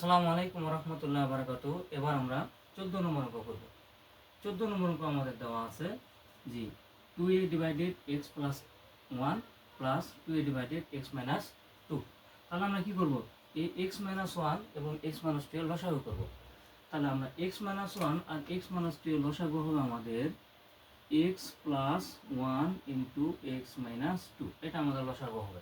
আসসালামু আলাইকুম রহমতুল্লাহ বারাকাত এবার আমরা চোদ্দ নম্বর অঙ্ক করব। চোদ্দ নম্বর অঙ্ক আমাদের দেওয়া আছে, জি two A divided X plus one plus two A divided X minus two তাহলে আমরা কী করব? এই এক্স মাইনাস ওয়ান এবং এক্স মাইনাস টু এর লসাগু করব। তাহলে আমরা এক্স মাইনাস ওয়ান আর এক্স মাইনাস টু এর লসাগু হবে আমাদের X plus one into X minus two এটা আমাদের লসাগু হবে।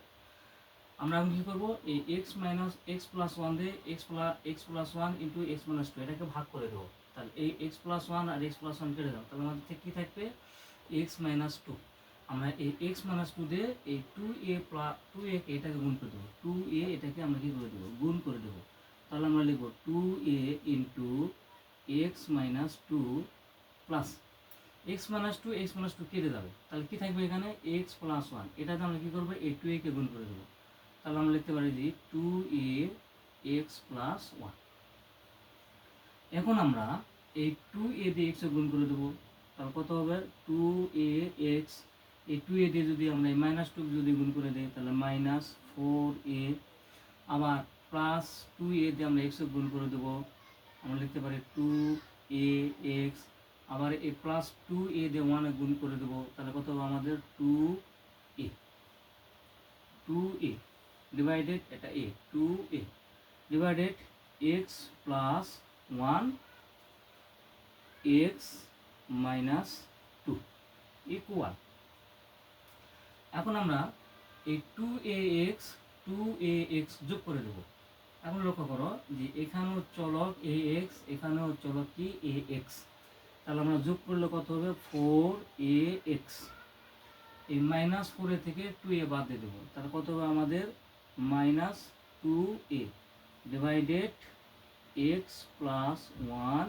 আমরা এখন কী করব? এই X minus X plus one দিয়ে X plus X plus one into X minus two এটাকে ভাগ করে দেবো। তাহলে এই এক্স প্লাস ওয়ান আর এক্স প্লাস ওয়ান কেটে দেবো তাহলে আমাদের থেকে কী থাকবে? এক্স মাইনাস টু আমরা এই এক্স মাইনাস টু দিয়ে এই two A plus two A এটাকে গুণ করে দেবো। টু এ এটাকে আমরা কী করে দেবো? গুণ করে দেবো। তাহলে আমরা লিখব two A into X minus two plus X minus two X minus two কেটে যাবে। তাহলে কী থাকবে এখানে? এক্স প্লাস ওয়ান এটাতে আমরা কী করব? এই টু এ কে গুণ করে দেবো। তাহলে আমরা লিখতে পারি যে two A X plus one এখন আমরা এই টু এ দিয়ে এক্সে গুণ করে দেবো। তাহলে কত হবে? টু এ এক্স এই টু এ দিয়ে যদি আমরা এই মাইনাস টু যদি গুণ করে দিই, তাহলে মাইনাস ফোর এ আবার প্লাস টু এ দিয়ে আমরা এক্সে গুণ করে দেবো। আমরা লিখতে পারি টু এ এক্স আবার এই প্লাস টু এ দিয়ে ওয়ানে গুণ করে দেবো। তাহলে কত হবে আমাদের? টু টু এ ডিভাইডেড এটা A two A divided X plus one X minus two equal এখন আমরা এই two A X two A X যোগ করে দেবো। এখন লক্ষ্য করো যে এখানেও চলক এ এক্স এখানেও চলক কি? এ এক্স তাহলে আমরা যোগ করলে কত হবে? ফোর এ এক্স এই মাইনাস ফোরে থেকে টু এ বাদ দিয়ে দেবো। তাহলে কত হবে আমাদের? Minus two A divided X plus one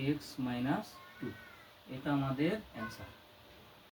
X minus two এটা আমাদের অ্যান্সার